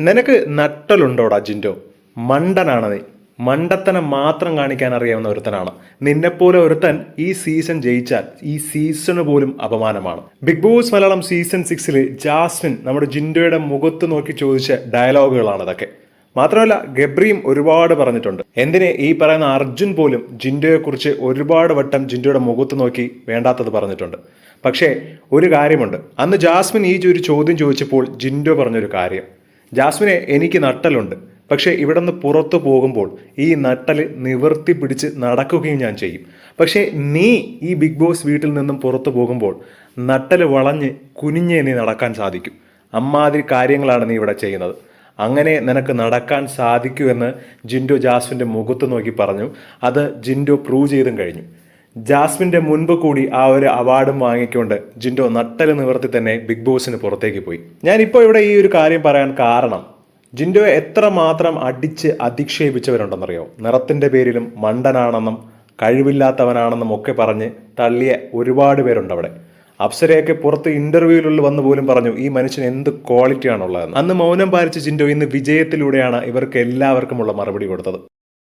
നിനക്ക് നട്ടലുണ്ടോടാ ജിൻഡോ? മണ്ടനാണ് നീ. മണ്ടത്തനം മാത്രം കാണിക്കാൻ അറിയാവുന്ന ഒരുത്തനാണ്. നിന്നെപ്പോലെ ഒരുത്തൻ ഈ സീസൺ ജയിച്ചാൽ ഈ സീസണ് പോലും അപമാനമാണ്. ബിഗ് ബോസ് മലയാളം സീസൺ സിക്സിൽ ജാസ്മിൻ നമ്മുടെ ജിൻഡോയുടെ മുഖത്ത് നോക്കി ചോദിച്ച ഡയലോഗുകളാണ് ഇതൊക്കെ. മാത്രമല്ല ഗബ്രിയും ഒരുപാട് പറഞ്ഞിട്ടുണ്ട്. എന്തിനെ ഈ പറയുന്ന അർജുൻ പോലും ജിൻഡോയെക്കുറിച്ച് ഒരുപാട് വട്ടം ജിൻഡോയുടെ മുഖത്ത് നോക്കി വേണ്ടാത്തത് പറഞ്ഞിട്ടുണ്ട്. പക്ഷേ ഒരു കാര്യമുണ്ട്. അന്ന് ജാസ്മിൻ ഈ ഒരു ചോദ്യം ചോദിച്ചപ്പോൾ ജിൻഡോ പറഞ്ഞൊരു കാര്യം. ജാസ്മിനെ എനിക്ക് നട്ടലുണ്ട്. പക്ഷേ ഇവിടെ നിന്ന് പുറത്തു പോകുമ്പോൾ ഈ നട്ടൽ നിവർത്തി പിടിച്ച് നടക്കുകയും ഞാൻ ചെയ്യും. പക്ഷേ നീ ഈ ബിഗ് ബോസ് വീട്ടിൽ നിന്നും പുറത്തു പോകുമ്പോൾ നട്ടൽ വളഞ്ഞ് കുനിഞ്ഞേ നീ നടക്കാൻ സാധിക്കും. അമ്മാതിരി കാര്യങ്ങളാണ് നീ ഇവിടെ ചെയ്യുന്നത്. അങ്ങനെ നിനക്ക് നടക്കാൻ സാധിക്കുമെന്ന് ജിൻഡോ ജാസ്വിന്റെ മുഖത്ത് നോക്കി പറഞ്ഞു. അത് ജിൻഡോ പ്രൂവ് ചെയ്തും കഴിഞ്ഞു. ജാസ്മിന്റെ മുൻപ് കൂടി ആ ഒരു അവാർഡും വാങ്ങിക്കൊണ്ട് ജിൻഡോ നട്ടൽ നിവർത്തി തന്നെ ബിഗ് ബോസിന് പുറത്തേക്ക് പോയി. ഞാൻ ഞാനിപ്പോൾ ഇവിടെ ഈ ഒരു കാര്യം പറയാൻ കാരണം ജിൻഡോയെ എത്ര മാത്രം അടിച്ച് അധിക്ഷേപിച്ചവരുണ്ടെന്നറിയോ? നിറത്തിന്റെ പേരിലും മണ്ടനാണെന്നും കഴിവില്ലാത്തവനാണെന്നും ഒക്കെ പറഞ്ഞ് തള്ളിയ ഒരുപാട് പേരുണ്ട് അവിടെ. അപ്സരയൊക്കെ പുറത്ത് ഇന്റർവ്യൂവിലുള്ള വന്ന് പോലും പറഞ്ഞു ഈ മനുഷ്യന് എന്ത് ക്വാളിറ്റി ആണുള്ളതെന്ന് അന്ന് മൗനം പാലിച്ച ജിൻഡോ ഇന്ന് വിജയത്തിലൂടെയാണ് ഇവർക്ക് എല്ലാവർക്കുമുള്ള മറുപടി കൊടുത്തത്.